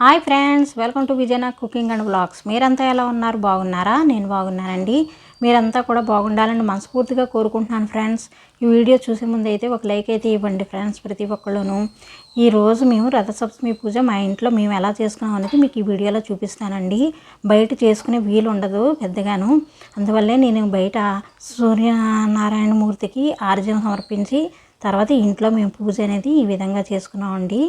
Hi friends welcome to Vijayana cooking and blogs మీరంతా ఎలా ఉన్నారు? బాగున్నారా? నేను బాగున్నానండి. మీరంతా కూడా బాగుండాలని మనస్ఫూర్తిగా కోరుకుంటున్నాను ఫ్రెండ్స్. ఈ వీడియో చూసే ముందు అయితే ఒక లైక్ అయితే ఇవ్వండి ఫ్రెండ్స్ ప్రతి ఒక్కళ్ళును. ఈరోజు మేము రథసప్తమి పూజ మా ఇంట్లో మేము ఎలా చేసుకున్నాం అనేది మీకు ఈ వీడియోలో చూపిస్తానండి. బయట చేసుకునే వీలు ఉండదు పెద్దగాను. అందువల్లే నేను బయట సూర్యనారాయణ మూర్తికి ఆర్జన సమర్పించి తర్వాత ఇంట్లో మేము పూజ అనేది ఈ విధంగా చేసుకున్నామండి.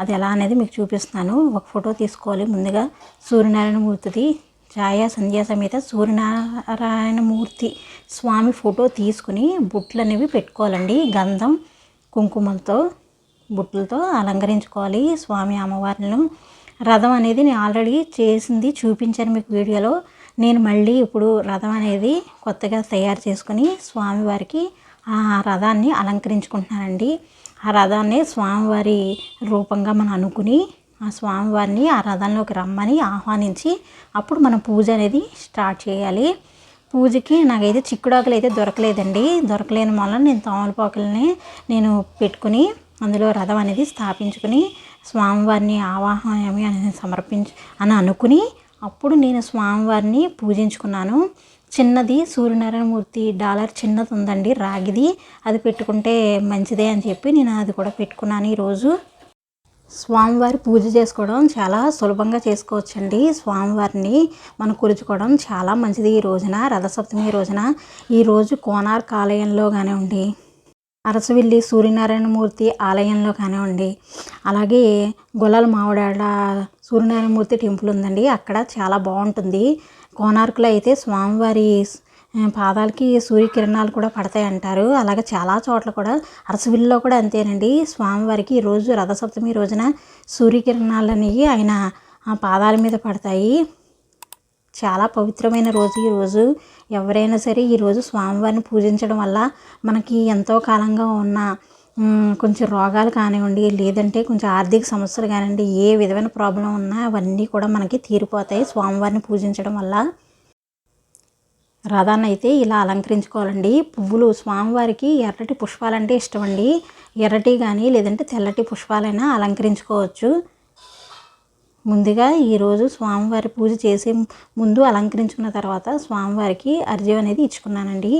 అది ఎలా అనేది మీకు చూపిస్తున్నాను. ఒక ఫోటో తీసుకోవాలి. ముందుగా సూర్యనారాయణ మూర్తిది ఛాయా సంధ్యా సమేత సూర్యనారాయణ మూర్తి స్వామి ఫోటో తీసుకుని బుట్లు అనేవి పెట్టుకోవాలండి. గంధం కుంకుమలతో బుట్లతో అలంకరించుకోవాలి స్వామి అమ్మవారిని రథం అనేది నేను ఆల్రెడీ చేసింది చూపించాను మీకు వీడియోలో. నేను మళ్ళీ ఇప్పుడు రథం అనేది కొత్తగా తయారు చేసుకుని స్వామివారికి ఆ రథాన్ని అలంకరించుకుంటున్నానండి. ఆ రథాన్ని స్వామివారి రూపంగా మనం అనుకుని ఆ స్వామివారిని ఆ రథంలోకి రమ్మని ఆహ్వానించి అప్పుడు మనం పూజ అనేది స్టార్ట్ చేయాలి. పూజకి నాకైతే చిక్కుడాకులు అయితే దొరకలేదండి. దొరకలేని వల్ల నేను తోమలపాకులని నేను పెట్టుకుని అందులో రథం అనేది స్థాపించుకుని స్వామివారిని ఆవాహనమి అనేది సమర్పించు అని అనుకుని అప్పుడు నేను స్వామివారిని పూజించుకున్నాను. చిన్నది సూర్యనారాయణమూర్తి డాలర్ చిన్నది ఉందండి రాగిది. అది పెట్టుకుంటే మంచిదే అని చెప్పి నేను అది కూడా పెట్టుకున్నాను ఈరోజు. స్వామివారి పూజ చేసుకోవడం చాలా సులభంగా చేసుకోవచ్చండి స్వామివారిని. మనం కొలుచుకోవడం చాలా మంచిది ఈ రోజున రథసప్తమి రోజున. ఈరోజు కోనార్క్ ఆలయంలో కానివ్వండి అరసవిల్లి సూర్యనారాయణమూర్తి ఆలయంలో కానివ్వండి అలాగే గొల్లల మావిడాడ సూర్యనారాయణమూర్తి టెంపుల్ ఉందండి. అక్కడ చాలా బాగుంటుంది. కోనార్కులో అయితే స్వామివారి పాదాలకి సూర్యకిరణాలు కూడా పడతాయి అంటారు. అలాగే చాలా చోట్ల కూడా అరసవిల్లో కూడా అంతేనండి. స్వామివారికి ఈ రోజు రథసప్తమి రోజున సూర్యకిరణాలు అనేవి ఆయన ఆ పాదాల మీద పడతాయి. చాలా పవిత్రమైన రోజు ఈ రోజు. ఎవరైనా సరే ఈరోజు స్వామివారిని పూజించడం వల్ల మనకి ఎంతో కాలంగా ఉన్న కొంచెం రోగాలు కానివ్వండి లేదంటే కొంచెం ఆర్థిక సమస్యలు కానివ్వండి ఏ విధమైన ప్రాబ్లం ఉన్నా అవన్నీ కూడా మనకి తీరిపోతాయి. స్వామివారిని పూజించడం వల్ల రథాన్ని అయితే ఇలా అలంకరించుకోవాలండి. పువ్వులు స్వామివారికి ఎర్రటి పుష్పాలంటే ఇష్టం అండి ఎర్రటి కానీ లేదంటే తెల్లటి పుష్పాలైనా అలంకరించుకోవచ్చు. ముందుగా ఈరోజు స్వామివారి పూజ చేసే ముందు అలంకరించుకున్న తర్వాత స్వామివారికి అర్జం అనేది ఇచ్చుకున్నానండి.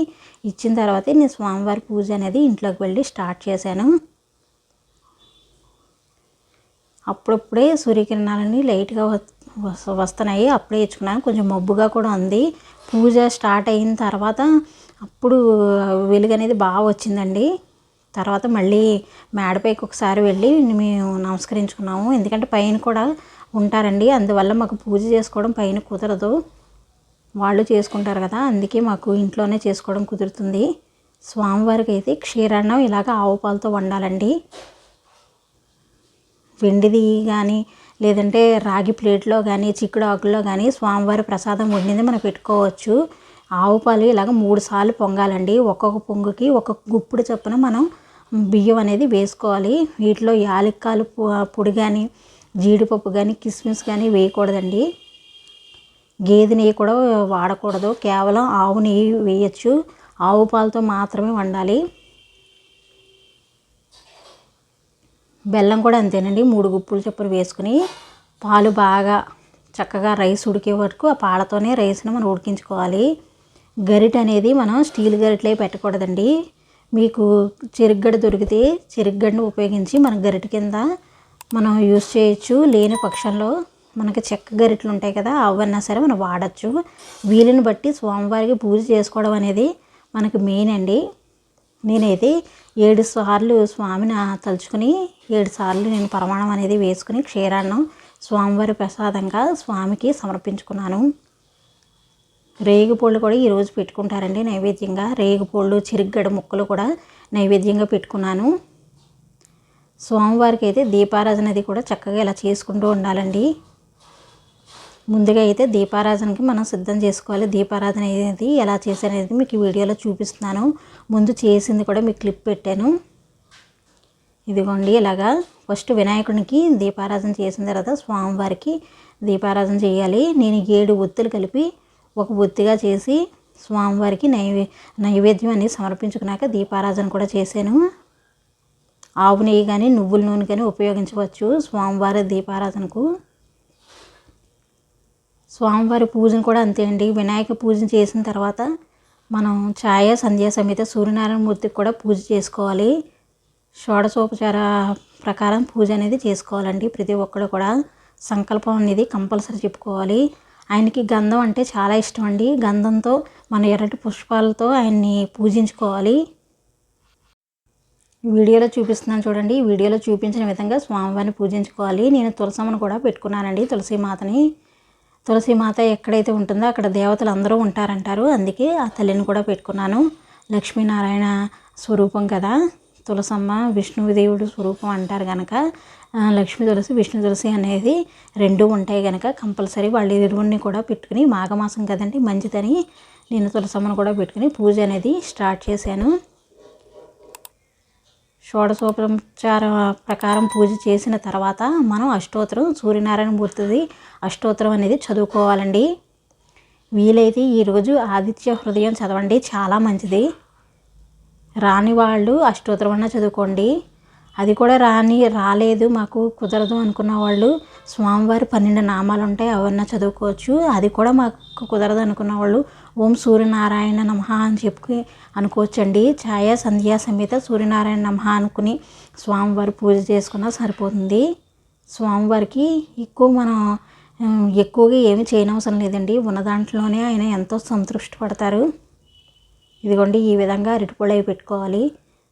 ఇచ్చిన తర్వాతే నేను స్వామివారి పూజ అనేది ఇంట్లోకి వెళ్ళి స్టార్ట్ చేశాను. అప్పుడప్పుడే సూర్యకిరణాలని లైట్గా వస్తున్నాయి. అప్పుడే ఇచ్చుకున్నాను. కొంచెం మబ్బుగా కూడా ఉంది. పూజ స్టార్ట్ అయిన తర్వాత అప్పుడు వెలుగు అనేది బాగా వచ్చిందండి. తర్వాత మళ్ళీ మేడపైకి ఒకసారి వెళ్ళి మేము నమస్కరించుకున్నాము. ఎందుకంటే పైన కూడా ఉంటారండి. అందువల్ల మాకు పూజ చేసుకోవడం పైన కుదరదు. వాళ్ళు చేసుకుంటారు కదా అందుకే మాకు ఇంట్లోనే చేసుకోవడం కుదురుతుంది. స్వామివారికి అయితే క్షీరాన్నం ఇలాగ ఆవు పాలతో వండాలండి. వెండిది కానీ లేదంటే రాగి ప్లేట్లో కానీ చిక్కుడు ఆకుల్లో కానీ స్వామివారి ప్రసాదం వండింది మనం పెట్టుకోవచ్చు. ఆవు పాలు ఇలాగ మూడు సార్లు పొంగాలండి. ఒక్కొక్క పొంగుకి ఒక్కొక్క గుప్పుడు చొప్పున మనం బియ్యం అనేది వేసుకోవాలి. వీటిలో యాలక్కాలు పొడి కానీ జీడిపప్పు కానీ కిస్మిస్ కానీ వేయకూడదండి. గేదె నెయ్యి కూడా వాడకూడదు. కేవలం ఆవు నెయ్యి వేయచ్చు. ఆవు పాలతో మాత్రమే వండాలి. బెల్లం కూడా అంతేనండి. మూడు గుప్పులు చొప్పున వేసుకుని పాలు బాగా చక్కగా రైస్ ఉడికే వరకు ఆ పాలతోనే రైస్ని మనం ఉడికించుకోవాలి. గరిట అనేది మనం స్టీల్ గరిటలే పెట్టకూడదండి. మీకు చెరుగ్గడ దొరికితే చెరుగ్గడని ఉపయోగించి మన గరిట కింద మనం యూస్ చేయొచ్చు. లేని పక్షంలో మనకి చెక్క గరిటలు ఉంటాయి కదా అవన్నా సరే మనం వాడచ్చు. వీలుని బట్టి స్వామివారికి పూజ చేసుకోవడం అనేది మనకి మెయిన్ అండి. నేనైతే ఏడు సార్లు స్వామిని తలుచుకుని ఏడు సార్లు నేను ప్రమాణం అనేది వేసుకుని క్షీరాన్నం స్వామివారి ప్రసాదంగా స్వామికి సమర్పించుకున్నాను. రేగుపళ్ళు కూడా ఈరోజు పెట్టుకుంటారండి నైవేద్యంగా. రేగుపళ్ళు చిరుగ్గడ ముక్కలు కూడా నైవేద్యంగా పెట్టుకున్నాను. స్వామివారికి అయితే దీపారాధన అది కూడా చక్కగా ఇలా చేసుకుంటూ ఉండాలండి. ముందుగా అయితే దీపారాధనకి మనం సిద్ధం చేసుకోవాలి. దీపారాధన అనేది ఎలా చేశాననేది మీకు ఈ వీడియోలో చూపిస్తున్నాను. ముందు చేసింది కూడా మీకు క్లిప్ పెట్టాను. ఇదిగోండి ఇలాగా ఫస్ట్ వినాయకునికి దీపారాధన చేసిన తర్వాత స్వామివారికి దీపారాధన చేయాలి. నేను ఏడు ఒత్తులు కలిపి ఒక బొత్తిగా చేసి స్వామివారికి నైవే నైవేద్యం అనేది సమర్పించుకున్నాక దీపారాధన కూడా చేశాను. ఆవు నెయ్యి కానీ నువ్వుల నూనె కానీ ఉపయోగించవచ్చు స్వామివారి దీపారాధనకు. స్వామివారి పూజను కూడా అంతే అండి. వినాయక పూజ చేసిన తర్వాత మనం ఛాయ సంధ్యా సమేత సూర్యనారాయణ మూర్తికి కూడా పూజ చేసుకోవాలి. షోడశోపచార ప్రకారం పూజ అనేది చేసుకోవాలండి. ప్రతి ఒక్కరు కూడా సంకల్పం అనేది కంపల్సరీ చెప్పుకోవాలి. ఆయనకి గంధం అంటే చాలా ఇష్టం అండి. గంధంతో మన ఎర్రటి పుష్పాలతో ఆయన్ని పూజించుకోవాలి. వీడియోలో చూపిస్తున్నాను చూడండి. వీడియోలో చూపించిన విధంగా స్వామివారిని పూజించుకోవాలి. నేను తులసమ్మను కూడా పెట్టుకున్నానండి తులసి మాతని తులసి మాత ఎక్కడైతే ఉంటుందో అక్కడ దేవతలు అందరూ ఉంటారంటారు. అందుకే ఆ తల్లిని కూడా పెట్టుకున్నాను. లక్ష్మీనారాయణ స్వరూపం కదా. తులసమ్మ విష్ణుదేవుడు స్వరూపం అంటారు కనుక లక్ష్మీ తులసి విష్ణు తులసి అనేది రెండు ఉంటాయి కనుక కంపల్సరీ వాళ్ళ ఇరువుని కూడా పెట్టుకుని మాఘమాసం కదండి మంచిదని నేను తులసమ్మను కూడా పెట్టుకుని పూజ అనేది స్టార్ట్ చేశాను. షోడశోపచార ప్రకారం పూజ చేసిన తర్వాత మనం అష్టోత్తరం సూర్యనారాయణ మూర్తిది అష్టోత్తరం అనేది చదువుకోవాలండి. వీలైతే ఈరోజు ఆదిత్య హృదయం చదవండి చాలా మంచిది. రాని వాళ్ళు అష్టోత్తరం చదువుకోండి. అది కూడా రాని రాలేదు మాకు కుదరదు అనుకున్న వాళ్ళు స్వామివారి పన్నెండు నామాలు ఉంటాయి అవన్నీ చదువుకోవచ్చు. అది కూడా మాకు కుదరదు అనుకున్న వాళ్ళు ఓం సూర్యనారాయణ నమ అని చెప్పి అనుకోవచ్చండి. ఛాయ సంధ్యా సమేత సూర్యనారాయణ నమ అనుకుని స్వామివారి పూజ చేసుకున్నా సరిపోతుంది. స్వామివారికి ఎక్కువ మనం ఎక్కువగా ఏమి చేయనవసరం లేదండి. ఉన్న దాంట్లోనే ఆయన ఎంతో సంతృష్టి పడతారు. ఇదిగోండి ఈ విధంగా అరటిపళ్ళు అవి పెట్టుకోవాలి.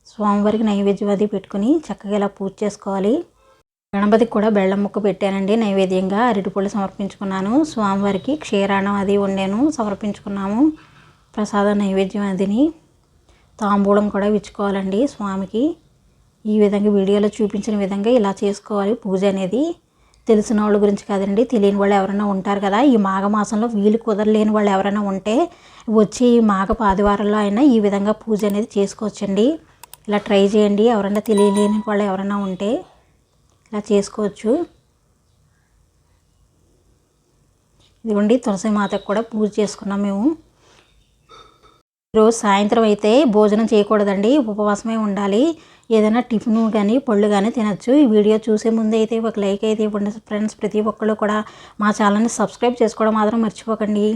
స్వామివారికి నైవేద్యం అది పెట్టుకుని చక్కగా ఇలా పూజ చేసుకోవాలి. గణపతికి కూడా బెల్లం ముక్క పెట్టానండి నైవేద్యంగా అరటిపళ్ళు సమర్పించుకున్నాను. స్వామివారికి క్షీరాణం అది వండాను సమర్పించుకున్నాము. ప్రసాద నైవేద్యం అదిని. తాంబూలం కూడా ఇచ్చుకోవాలండి స్వామికి. ఈ విధంగా వీడియోలో చూపించిన విధంగా ఇలా చేసుకోవాలి పూజ అనేది. తెలిసిన వాళ్ళ గురించి కాదండి. తెలియని వాళ్ళు ఎవరైనా ఉంటారు కదా. ఈ మాఘమాసంలో వీలు కుదరలేని వాళ్ళు ఎవరైనా ఉంటే వచ్చి ఈ మాఘ ఆదివారంలో అయినా ఈ విధంగా పూజ అనేది చేసుకోవచ్చండి. ఇలా ట్రై చేయండి. ఎవరైనా తెలియలేని వాళ్ళు ఎవరైనా ఉంటే ఇలా చేసుకోవచ్చు. ఇదిగోండి తులసి మాతకు కూడా పూజ చేసుకున్నాం మేము. రోజు సాయంత్రం అయితే భోజనం చేయకూడదండి ఉపవాసమే ఉండాలి. ఏదైనా టిఫిన్ కానీ పళ్ళు కానీ తినచ్చు. ఈ వీడియో చూసే ముందు అయితే ఒక లైక్ అయితే ఇవ్వండి. ఫ్రెండ్స్ ప్రతి ఒక్కళ్ళు కూడా మా ఛానల్ని సబ్స్క్రైబ్ చేసుకోవడం మాత్రం మర్చిపోకండి.